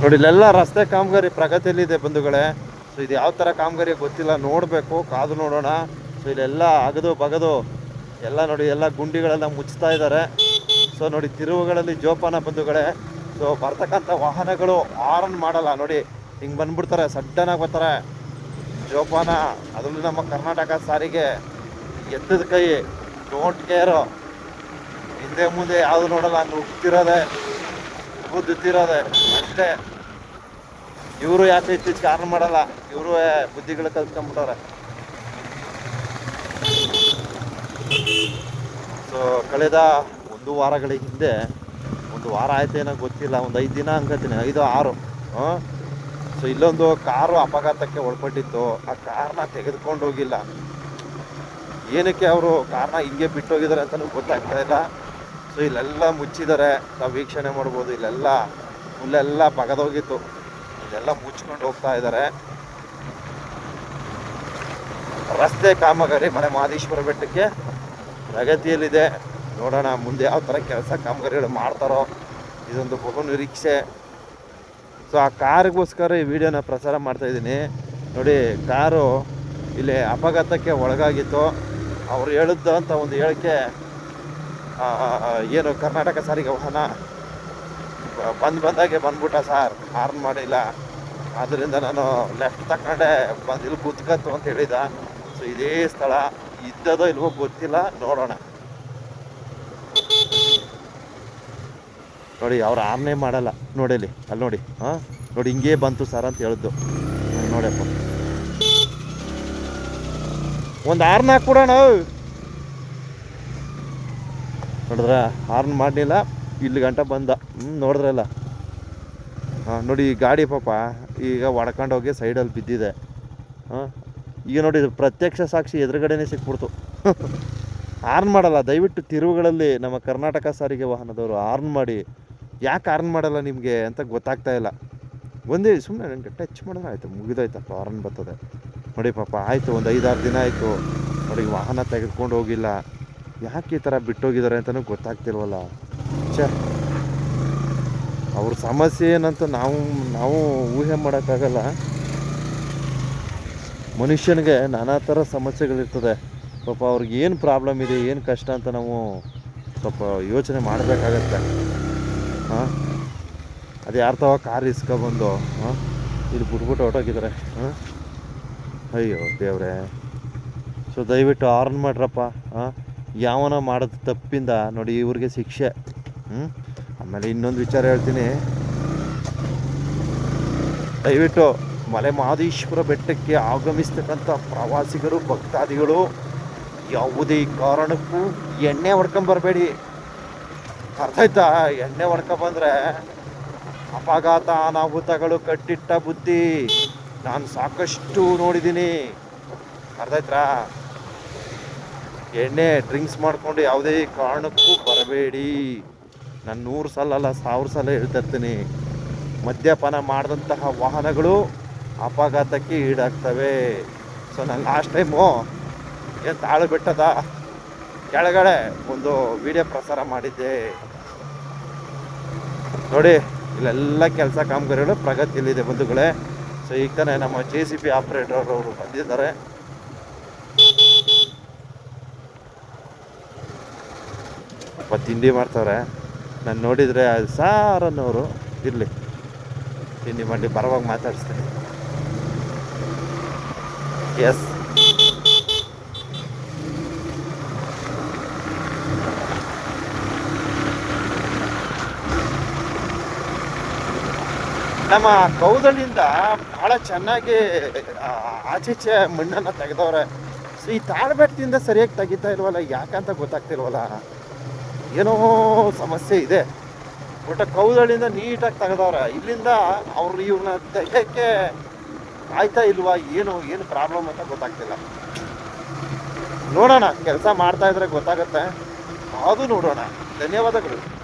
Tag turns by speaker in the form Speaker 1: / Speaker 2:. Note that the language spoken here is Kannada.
Speaker 1: ನೋಡಿ, ಇಲ್ಲೆಲ್ಲ ರಸ್ತೆ ಕಾಮಗಾರಿ ಪ್ರಗತಿಯಲ್ಲಿದೆ ಬಂಧುಗಳೇ. ಸೊ ಇದು ಯಾವ ಥರ ಕಾಮಗಾರಿ ಗೊತ್ತಿಲ್ಲ, ನೋಡಬೇಕು, ಕಾದು ನೋಡೋಣ. ಸೊ ಇಲ್ಲೆಲ್ಲ ಅಗದು ಬಗದು ಎಲ್ಲ ನೋಡಿ, ಎಲ್ಲ ಗುಂಡಿಗಳೆಲ್ಲ ಮುಚ್ತಾ ಇದ್ದಾರೆ. ಸೊ ನೋಡಿ, ತಿರುವುಗಳಲ್ಲಿ ಜೋಪಾನ ಬಂಧುಗಳೇ. ಸೊ ಬರ್ತಕ್ಕಂಥ ವಾಹನಗಳು ಆರನ್ ಮಾಡಲ್ಲ. ನೋಡಿ, ಹಿಂಗೆ ಬಂದ್ಬಿಡ್ತಾರೆ, ಸಡ್ಡನಾಗಿ ಬರ್ತಾರೆ. ಜೋಪಾನ, ಅದರಲ್ಲಿ ನಮ್ಮ ಕರ್ನಾಟಕ ಸಾರಿಗೆ ಎತ್ತದ ಕೈ ಡೋಂಟ್ ಕೇರು ಹಿಂದೆ ಮುಂದೆ ಯಾವುದು ನೋಡಲ್ಲ ನುಗ್ತಿರೋದೆ ಬುದ್ಧಿರೋದೆ ಅಷ್ಟೇ ಇವರು ಯಾಕೆ ಇತ್ತೀಚೆಗೆ ಕಾರಣ ಮಾಡಲ್ಲ. ಇವರು ಬುದ್ಧಿಗಳು ಕಲ್ತ್ಕೊಂಡ್ಬಿಟ್ಟವ್ರೆ. ಸೊ ಕಳೆದ ಒಂದು ವಾರಗಳ ಹಿಂದೆ, ಒಂದು ವಾರ ಆಯ್ತೇನೋ ಗೊತ್ತಿಲ್ಲ, ಒಂದು ಐದು ದಿನ ಅನ್ಕೋತೀನಿ ಐದು ಆರು ಹಾಂ ಸೊ ಇಲ್ಲೊಂದು ಕಾರು ಅಪಘಾತಕ್ಕೆ ಒಳಪಟ್ಟಿತ್ತು. ಆ ಕಾರ್ನ ತೆಗೆದುಕೊಂಡು ಹೋಗಿಲ್ಲ. ಏನಕ್ಕೆ ಅವರು ಕಾರ್ನ ಹಿಂಗೆ ಬಿಟ್ಟೋಗಿದ್ದಾರೆ ಅಂತಲೂ ಗೊತ್ತಾಗ್ತಾ ಇಲ್ಲ. ಸೊ ಇಲ್ಲೆಲ್ಲ ಮುಚ್ಚಿದ್ದಾರೆ. ನಾವು ವೀಕ್ಷಣೆ ಮಾಡ್ಬೋದು, ಇಲ್ಲೆಲ್ಲ ಹುಲ್ಲೆಲ್ಲ ಬಗದೋಗಿತ್ತು ಇದೆಲ್ಲ ಮುಚ್ಕೊಂಡು ಹೋಗ್ತಾ ಇದ್ದಾರೆ ರಸ್ತೆ ಕಾಮಗಾರಿ ಮನೆ ಮಹದೇಶ್ವರ ಬೆಟ್ಟಕ್ಕೆ ಪ್ರಗತಿಯಲ್ಲಿದೆ. ನೋಡೋಣ ಮುಂದೆ ಯಾವ ಥರ ಕೆಲಸ ಕಾಮಗಾರಿಗಳು ಮಾಡ್ತಾರೋ. ಇದೊಂದು ಬಹು ನಿರೀಕ್ಷೆ. ಸೊ ಆ ಕಾರಿಗೋಸ್ಕರ ಈ ವಿಡಿಯೋನ ಪ್ರಸಾರ ಮಾಡ್ತಾ ಇದ್ದೀನಿ. ನೋಡಿ, ಕಾರು ಇಲ್ಲಿ ಅಪಘಾತಕ್ಕೆ ಒಳಗಾಗಿತ್ತು. ಅವ್ರು ಹೇಳಿದ್ದು ಒಂದು ಹೇಳಿಕೆ ಏನು ಕರ್ನಾಟಕ ಸಾರಿಗೆ ವಾಹನ ಬಂದ್ ಬಂದಾಗೆ ಬಂದ್ಬಿಟ್ಟ ಸರ್, ಹಾರ್ನ್ ಮಾಡಿಲ್ಲ. ಆದ್ದರಿಂದ ನಾನು ಲೆಫ್ಟ್ ತಗೊಂಡೆ ಬಂದು ಇಲ್ಲಿ ಕೂತ್ಕತ್ತು ಅಂತ ಹೇಳಿದ. ಸೊ ಇದೇ ಸ್ಥಳ. ಇದ್ದದೋ ಇಲ್ವೋ ಗೊತ್ತಿಲ್ಲ. ನೋಡೋಣ. ನೋಡಿ, ಅವ್ರು ಆರ್ನೇ ಮಾಡಲ್ಲ. ನೋಡಿ ಅಲ್ಲಿ ನೋಡಿ. ಹಾಂ? ನೋಡಿ, ಹಿಂಗೇ ಬಂತು ಸರ್ ಅಂತ ಹೇಳಿದ್ದು ನೋಡಪ್ಪ. ಒಂದು ಆರ್ನ ಹಾಕ್ಬಿಡೋಣ. ನೋಡಿದ್ರ? ಆರ್ನ್ ಮಾಡಲಿಲ್ಲ. ಇಲ್ಲಿ ಗಂಟ ಬಂದ. ಹ್ಞೂ ನೋಡಿದ್ರಲ್ಲ. ಹಾಂ, ನೋಡಿ ಈ ಗಾಡಿ ಪಾಪ, ಈಗ ಹೊಡ್ಕೊಂಡೋಗಿ ಸೈಡಲ್ಲಿ ಬಿದ್ದಿದೆ. ಹಾಂ, ಈಗ ನೋಡಿ ಪ್ರತ್ಯಕ್ಷ ಸಾಕ್ಷಿ ಎದುರುಗಡೆನೇ ಸಿಕ್ಬಿಡ್ತು. ಆರ್ನ್ ಮಾಡಲ್ಲ, ದಯವಿಟ್ಟು ತಿರುವುಗಳಲ್ಲಿ ನಮ್ಮ ಕರ್ನಾಟಕ ಸಾರಿಗೆ ವಾಹನದವರು ಆರ್ನ್ ಮಾಡಿ. ಯಾಕೆ ಆರ್ನ್ ಮಾಡಲ್ಲ ನಿಮಗೆ ಅಂತ ಗೊತ್ತಾಗ್ತಾ ಇಲ್ಲ. ಒಂದೇ ಸುಮ್ಮನೆ ನನಗೆ ಟಚ್ ಮಾಡಿದ್ರೆ ಆಯಿತು ಮುಗಿದೋಯ್ತಪ್ಪ ಆರ್ನ್ ಬರ್ತದೆ. ನೋಡಿ ಪಾಪ, ಆಯಿತು, ಒಂದು ಐದಾರು ದಿನ ಆಯಿತು. ನೋಡಿ, ವಾಹನ ತೆಗೆದುಕೊಂಡು ಹೋಗಿಲ್ಲ. ಯಾಕೆ ಈ ಥರ ಬಿಟ್ಟೋಗಿದ್ದಾರೆ ಅಂತಲೂ ಗೊತ್ತಾಗ್ತಿಲ್ವಲ್ಲ. ಅವ್ರ ಸಮಸ್ಯೆ ಏನಂತ ನಾವು ನಾವು ಊಹೆ ಮಾಡೋಕ್ಕಾಗಲ್ಲ. ಮನುಷ್ಯನಿಗೆ ನಾನಾ ಥರ ಸಮಸ್ಯೆಗಳಿರ್ತದೆ. ಪಾಪ ಅವ್ರಿಗೆ ಏನು ಪ್ರಾಬ್ಲಮ್ ಇದೆ, ಏನು ಕಷ್ಟ ಅಂತ ನಾವು ಸ್ವಲ್ಪ ಯೋಚನೆ ಮಾಡಬೇಕಾಗತ್ತೆ. ಹಾಂ? ಅದು ಯಾರ ತವ ಕಾರ್ ಇಸ್ಕೊಬಂದು, ಹಾಂ? ಇಲ್ಲಿ ಬಿಟ್ಬಿಟ್ಟು ಹೊಟ್ಟೋಗಿದ್ದಾರೆ ಹಾಂ? ಅಯ್ಯೋ ದೇವ್ರೆ. ಸೊ ದಯವಿಟ್ಟು ಆರ್ನ್ ಮಾಡ್ರಪ್ಪ, ಹಾಂ? ಯಾವನ ಮಾಡೋದು ತಪ್ಪಿಂದ ನೋಡಿ ಇವ್ರಿಗೆ ಶಿಕ್ಷೆ. ಹ್ಞೂ ಆಮೇಲೆ ಇನ್ನೊಂದು ವಿಚಾರ ಹೇಳ್ತೀನಿ. ದಯವಿಟ್ಟು ಮಲೆ ಮಹದೇಶ್ವರ ಬೆಟ್ಟಕ್ಕೆ ಆಗಮಿಸ್ತಕ್ಕಂಥ ಪ್ರವಾಸಿಗರು, ಭಕ್ತಾದಿಗಳು, ಯಾವುದೇ ಕಾರಣಕ್ಕೂ ಎಣ್ಣೆ ಹೊಡ್ಕೊಂಬರ್ಬೇಡಿ ಅರ್ಥ ಆಯ್ತಾ ಎಣ್ಣೆ ಹೊಡ್ಕೊಂಬಂದ್ರೆ ಅಪಘಾತ, ಅನಾಹುತಗಳು, ಕಟ್ಟಿಟ್ಟ ಬುದ್ಧಿ ನಾನು ಸಾಕಷ್ಟು ನೋಡಿದ್ದೀನಿ. ಅರ್ಥ ಆಯ್ತಾ ಎಣ್ಣೆ ಡ್ರಿಂಕ್ಸ್ ಮಾಡ್ಕೊಂಡು ಯಾವುದೇ ಕಾರಣಕ್ಕೂ ಬರಬೇಡಿ. ನಾನು ನೂರು ಸಲ ಅಲ್ಲ, ಸಾವಿರ ಸಲ ಹೇಳ್ತಾ ಇರ್ತೀನಿ ಮದ್ಯಪಾನ ಮಾಡಿದಂತಹ ವಾಹನಗಳು ಅಪಘಾತಕ್ಕೆ ಈಡಾಗ್ತವೆ. ಸೊ ನಾನು ಲಾಸ್ಟ್ ಟೈಮು ಏನು ತಾಳು ಬೆಟ್ಟದ ಕೆಳಗಡೆ ಒಂದು ವಿಡಿಯೋ ಪ್ರಸಾರ ಮಾಡಿದ್ದೆ. ನೋಡಿ, ಇಲ್ಲೆಲ್ಲ ಕೆಲಸ ಕಾಮಗಾರಿಗಳು ಪ್ರಗತಿಯಲ್ಲಿದೆ ಬಂಧುಗಳೇ. ಸೊ ಈಗ ತಾನೇ ನಮ್ಮ ಜೆ ಸಿ ಬಿ ಆಪ್ರೇಟರ್ ಅವರು ಬಂದಿದ್ದಾರೆ. ಮತ್ತು ತಿಂಡಿ ಮಾಡ್ತವ್ರೆ. ನಾನು ನೋಡಿದರೆ ಸಾರ್ ಅನ್ನೋರು ಇರಲಿ. ಮಾಡಿ ಬರವಾಗ ಮಾತಾಡಿಸ್ತೀನಿ. ಎಸ್ ನಮ್ಮ ಕೌದಳಿಯಿಂದ ಭಾಳ ಚೆನ್ನಾಗಿ ಆಚೀಚೆ ಮಣ್ಣನ್ನು ತೆಗೆದವ್ರೆ. ಸೊ ಈ ತಾಳ್ಬೆಟ್ಟದಿಂದ ಸರಿಯಾಗಿ ತೆಗಿತಾ ಇಲ್ವಲ್ಲ, ಯಾಕಂತ ಗೊತ್ತಾಗ್ತಿಲ್ವಲ್ಲ? ಏನೋ ಸಮಸ್ಯೆ ಇದೆ. ಒಟ್ಟ ಕೌದಳಿಂದ ನೀಟಾಗಿ ತೆಗೆದವ್ರೆ. ಇಲ್ಲಿಂದ ಅವ್ರು ಇವ್ರನ್ನ ತೆಗೆಯೋಕ್ಕೆ ಆಯ್ತಾ ಇಲ್ವಾ? ಏನು ಏನು ಪ್ರಾಬ್ಲಮ್ ಅಂತ ಗೊತ್ತಾಗ್ತಿಲ್ಲ. ನೋಡೋಣ, ಕೆಲಸ ಮಾಡ್ತಾ ಇದ್ರೆ ಗೊತ್ತಾಗುತ್ತೆ. ಅದು ನೋಡೋಣ. ಧನ್ಯವಾದಗಳು.